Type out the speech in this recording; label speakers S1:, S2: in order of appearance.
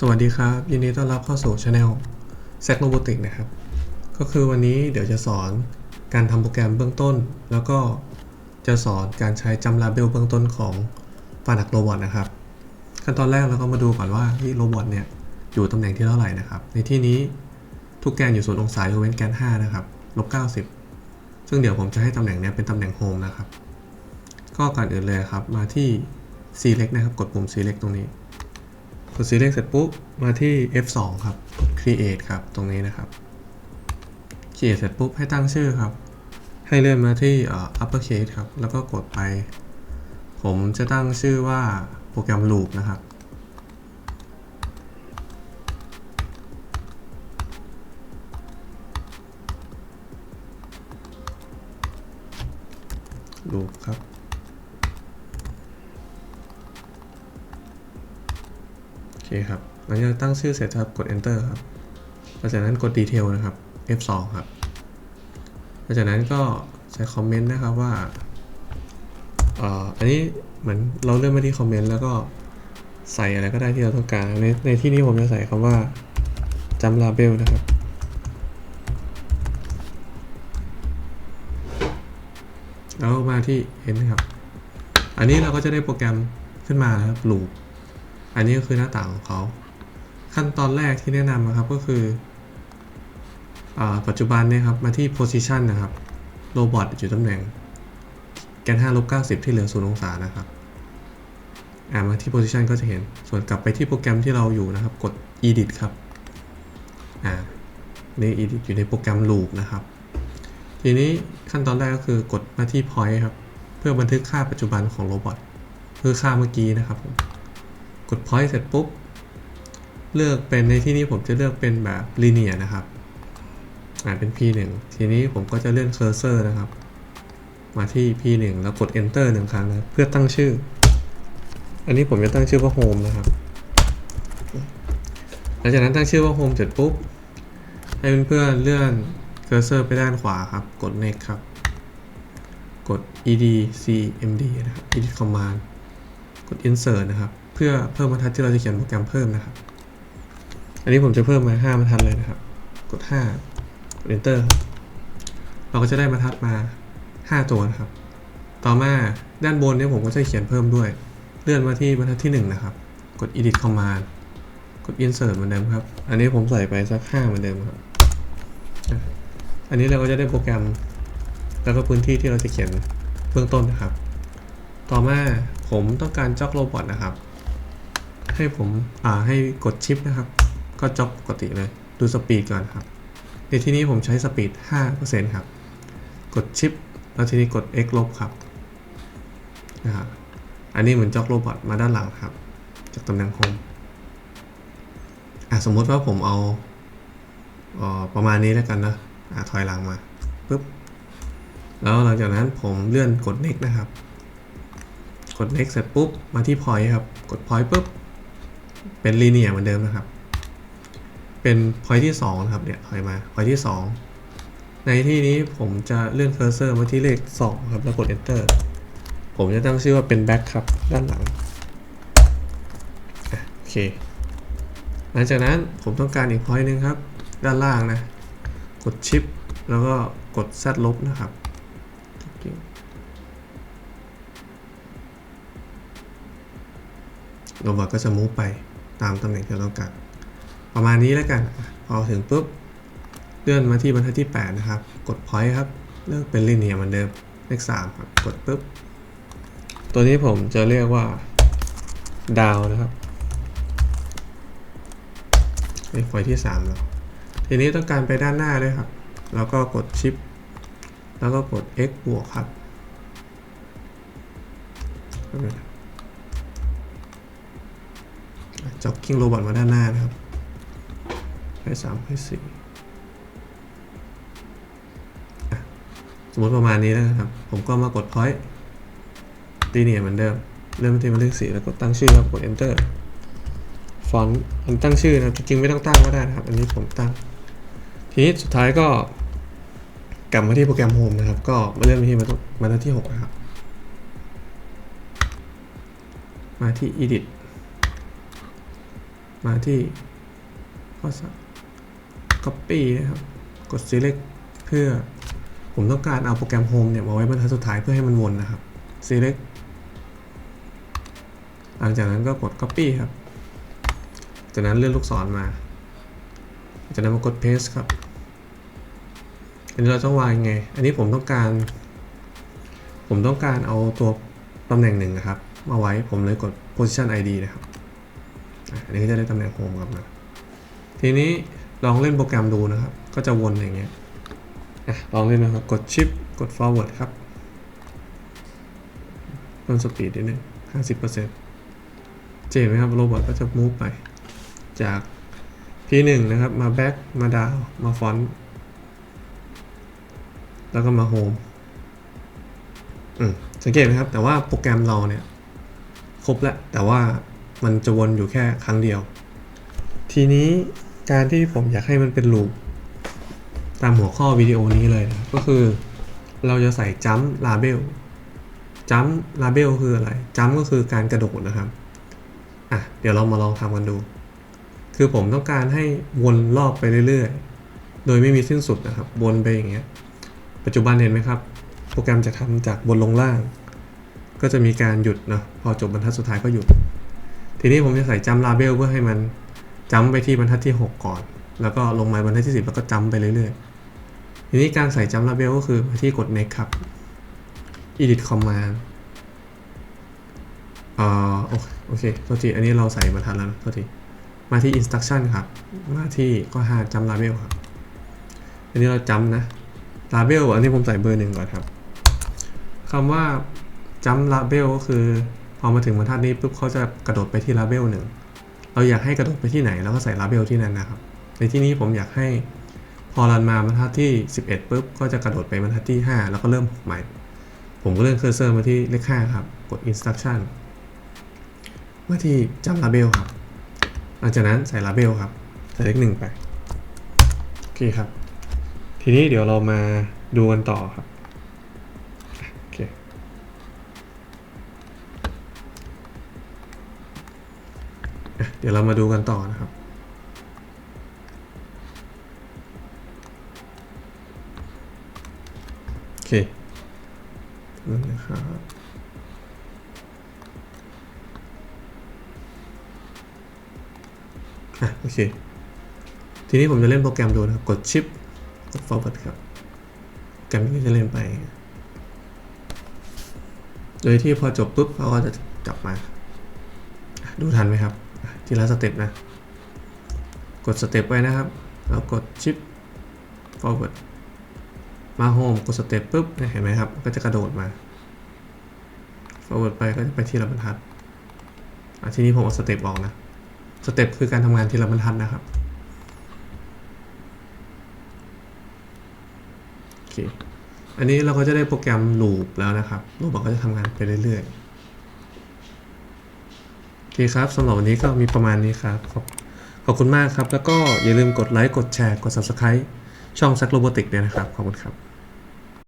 S1: สวัสดีครับ ยินดีต้อนรับเข้าสู่ช anel z r o b o t i c นะครับ ก็คือวันนี้เดี๋ยวจะสอนการทำโปรแกรมเบื้องต้น แล้วก็จะสอนการใช้จำลาเบลเบื้องต้นของฟานักโรบอทนะครับ ขั้นตอนแรกเราก็มาดูก่อนว่าที่โรบอทเนี่ยอยู่ตำแหน่งที่เท่าไหร่นะครับ ในที่นี้ทุกแกนอยู่ศูนย์องศายกเว้นแกน 5 นะครับลบ90 ซึ่งเดี๋ยวผมจะให้ตำแหน่งเนี้ยเป็นตำแหน่งโฮมนะครับ ก็ก่อนอื่นเลยครับมาที่ select นะครับ กดปุ่ม select ตรงนี้ กด select เสร็จปุ๊บ มาที่ F2 ครับกด create ครับ ตรงนี้นะครับ create เสร็จปุ๊บให้ตั้งชื่อครับ ให้เลื่อนมาที่ uppercase ครับ แล้วก็กดไป ผมจะตั้งชื่อว่าโปรแกรม loop นะครับ loop ครับ คครับหลังจากตั้งชื่อเสร็จครับกด enter ครับหลังจากนั้นกด detail นะครับ F2 ครับหลังจากนั้นก็ใช้คอมเมนต์นะครับว่าอันนี้เหมือนเราเลื่อนมาที่คอมเมนต์แล้วก็ใส่อะไรก็ได้ที่เราต้องการ ในในที่นี้ผมจะใส่คำว่าจำลาเบลนะครับ แล้วมาที่เห็นครับ อันนี้เราก็จะได้โปรแกรมขึ้นมานะครับ loop อันนี้ก็คือหน้าต่างของเขา ขั้นตอนแรกที่แนะนำนะครับก็คืออปัจจุบันเนี่ยครับมาที่ position นะครับโรบอทอยู่ตำแหน่งแกน5ลบ90 ที่เหลือ0องศานะครับอ่ามาที่ position ก็จะเห็น ส่วนกลับไปที่โปรแกรมที่เราอยู่นะครับ กด edit ครับอ่าใน edit อยู่ในโปรแกรม loop นะครับ ทีนี้ขั้นตอนแรกก็คือกดมาที่ point ครับ เพื่อบันทึกค่าปัจจุบันของโรบอทคือค่าเมื่อกี้นะครับผม กด point เสร็จปุ๊บ เลือกเป็นในที่นี้ผมจะเลือกเป็นแบบ linear นะครับอ่าเป็น p1 ทีนี้ผมก็จะเลื่อน cursor นะครับ มาที่ p1 แล้วกด enter หนึ่งครั้งนะเพื่อตั้งชื่อ อันนี้ผมจะตั้งชื่อว่า home นะครับหลังจากนั้นตั้งชื่อว่า home เสร็จปุ๊บ ให้เพื่อนๆเลื่อน cursor ไปด้านขวาครับ กด next ครับ กด ed cmd นะครับ edit command กด insert นะครับ พื่อเพิ่มบรรทัดที่เราจะเขียนโปรแกรมเพิ่มนะครับ อันนี้ผมจะเพิ่มมา 5บรรทัดเลยนะครับ กด 5 กด enter เราก็จะได้บรรทัดมา 5 ตัวนะครับ ต่อมาด้านบนเนี่ยผมก็จะเขียนเพิ่มด้วย เลื่อนมาที่บรรทัดที่ 1 นะครับ กด edit command กด insert เหมือนเดิมครับ อันนี้ผมใส่ไปสัก 5 เหมือนเดิมครับ อันนี้เราก็จะได้โปรแกรม แล้วก็พื้นที่ที่เราจะเขียนเบื้องต้นนะครับ ต่อมาผมต้องการจ็อกโรบอทนะครับ ให้ผมอ่าให้กดชิปนะครับ ก็จ็อกปกติเลย ดูสปีดก่อนครับ ในที่นี้ผมใช้สปีด 5%ครับ กดชิปแล้วทีนี้กด x ลบครับนะครับอันนี้เหมือนจ็อกโรบอทมาด้านหลังครับ จากตำแหน่งโฮมอะสมมติว่าผมเอาเอ่อประมาณนี้แล้วกันนะอะถอยหลังมาปุ๊บแล้วหลังจากนั้นผมเลื่อนกด next นะครับ กด next เสร็จปุ๊บมาที่ point ครับ กด point ปุ๊บ เป็น linear เหมือนเดิมนะครับ เป็น point ที่2นะครับเนี่ยถอยมา point ที่ 2 ในที่นี้ผมจะเลื่อน cursor มาที่เลข2ครับแล้วกด enter ผมจะตั้งชื่อว่าเป็น back ครับ ด้านหลังโอเค หลังจากนั้นผมต้องการอีก point หนึงครับ ด้านล่างนะ กด shift แล้วก็กด z ลบนะครับ โรบอทก็จะมูฟไปตามตำแหน่งที่เราต้องการประมาณนี้แล้วกัน พอถึงปุ๊บเลื่อนมาที่บรรทัดที่ 8 นะครับ กด point ครับ เลือกเป็น linear เหมือนเดิมเลข3ครับกดปุ๊บ ตัวนี้ผมจะเรียกว่า down นะครับเป็นไฟที่3แล้วทีนี้ต้องการไปด้านหน้าด้วยครับ แล้วก็กด shift แล้วก็กด x บวกครับ จ็อกกิ้งโรบอทมาด้านหน้านะครับให้สามให้สี่สมมติประมาณนี้แล้วนะครับ ผมก็มากด point ตีเนียเหมือนเดิม เริ่มที่มาเลขสี่แล้วกดตั้งชื่อครับกด enter ฟอนต์อันตั้งชื่อนะครับจริงๆไม่ต้องตั้งก็ได้นะครับ อันนี้ผมตั้ง ทีนี้สุดท้ายก็ กลับมาที่โปรแกรม Home นะครับ ก็มาเริ่มที่มาหน้าที่6นะครับ มาที่ edit มาที่ข้อสัก copy นะครับ กด select เพื่อผมต้องการเอาโปรแกรม home เนี่ยมาไว้บรรทัดสุดท้ายเพื่อให้มันวนนะครับ select หลังจากนั้นก็กด copy ครับ จากนั้นเลื่อนลูกศรมา จากนั้นมากด paste ครับ อันนี้เราต้องวางยังไง อันนี้ผมต้องการ ผมต้องการเอาตัวตำแหน่งหนึ่งนะครับ มาไว้ ผมเลยกด position id นะครับ อันนี้ก็จะได้ตำแหน่ง home กลับมาทีนี้ลองเล่นโปรแกรมดูนะครับ ก็จะวนอย่างเงี้ยลองเล่นนะครับ กด shift กด forward ครับเพิ่มสปีดนิดนึง50%เจ๋งไหมครับ โรบอทก็จะ move ไป จาก P1 นะครับ มา back มา down มา front แล้วก็มา home อืมสังเกตไหมครับ แต่ว่าโปรแกรมเราเนี่ย ครบแล้ว แต่ว่า มันจะวนอยู่แค่ครั้งเดียว ทีนี้การที่ผมอยากให้มันเป็นลูปตามหัวข้อวิดีโอนี้เลยนะก็คือ เราจะใส่จัมลาเบลจัมลาเบลคืออะไรจัมก็คือการกระโดดนะครับอะเดี๋ยวเรามาลองทำกันดู คือผมต้องการให้วนรอบไปเรื่อยๆ โดยไม่มีสิ้นสุดนะครับ วนไปอย่างเงี้ย ปัจจุบันเห็นไหมครับ โปรแกรมจะทำจากบนลงล่าง ก็จะมีการหยุดนะพอจบบรรทัดสุดท้ายก็หยุด ทีนี้ผมจะใส่จัมลาเบลเพื่อให้มันจัมป์ไปที่บรรทัดที่ 6 ก่อน แล้วก็ลงมาบรรทัดที่ 10 แล้วก็จัมป์ไปเรื่อยๆ ทีนี้การใส่จัมป์ label ก็คือมาที่กด next ครับ edit command อ่าโอเคโอเคโทษทีอันนี้เราใส่บรรทัดแล้วนะโทษทีมาที่ instruction ครับ มาที่ข้อ5จัมป์ label ครับ อันนี้เราจัมป์นะ label อันนี้ผมใส่เบอร์หนึ่งก่อนครับคำว่าจัมป์ label ก็คือ พอมาถึงบรรทัดนี้ปุ๊บเขาจะกระโดดไปที่ label หนึ่งเราอยากให้กระโดดไปที่ไหนเราก็ใส่ลาเบลที่นั่นนะครับ ในที่นี้ผมอยากให้พอรันมาบรรทัดที่ 11ปุ๊บก็จะกระโดดไปบรรทัดที่ 5 แล้วก็เริ่มใหม่ ผมก็เลื่อนเคอร์เซอร์มาที่เลข5ครับ กด instruction มาที่จำลาเบลครับ หลังจากนั้นใส่ลาเบลครับ ใส่เลขหนึ่งไป โอเคครับ ทีนี้เดี๋ยวเรามาดูกันต่อครับโอเค เดี๋ยวเรามาดูกันต่อนะครับโอเคนั่นนะครับอะโอเค ทีนี้ผมจะเล่นโปรแกรมดูนะครับ กดชิปกด forward ครับโปรแกรมนี้จะเล่นไป โดยที่พอจบปุ๊บเขาก็จะกลับมา ดูทันไหมครับ ทีละสเต็ปนะ กดสเต็ปไว้นะครับ แล้วกดชิป forward มา home กดสเต็ปปุ๊บเห็นไหมครับ ก็จะกระโดดมา forward ไปก็จะไปที่ละบรรทัดอะทีนี้ผมเอาสเต็ปออกนะ สเต็ปคือการทำงานทีละบรรทัดนะครับโอเคอันนี้เราก็จะได้โปรแกรม loop แล้วนะครับ loop มันก็จะทำงานไปเรื่อยๆ คครับสำหรับวันนี้ก็มีประมาณนี้ครับขอบขอบคุณมากครับ แล้วก็อย่าลืมกดไลค์กดแชร์กด Subscribe ช่องซักโรบอติกเนี่ยนะครับ ขอบคุณครับ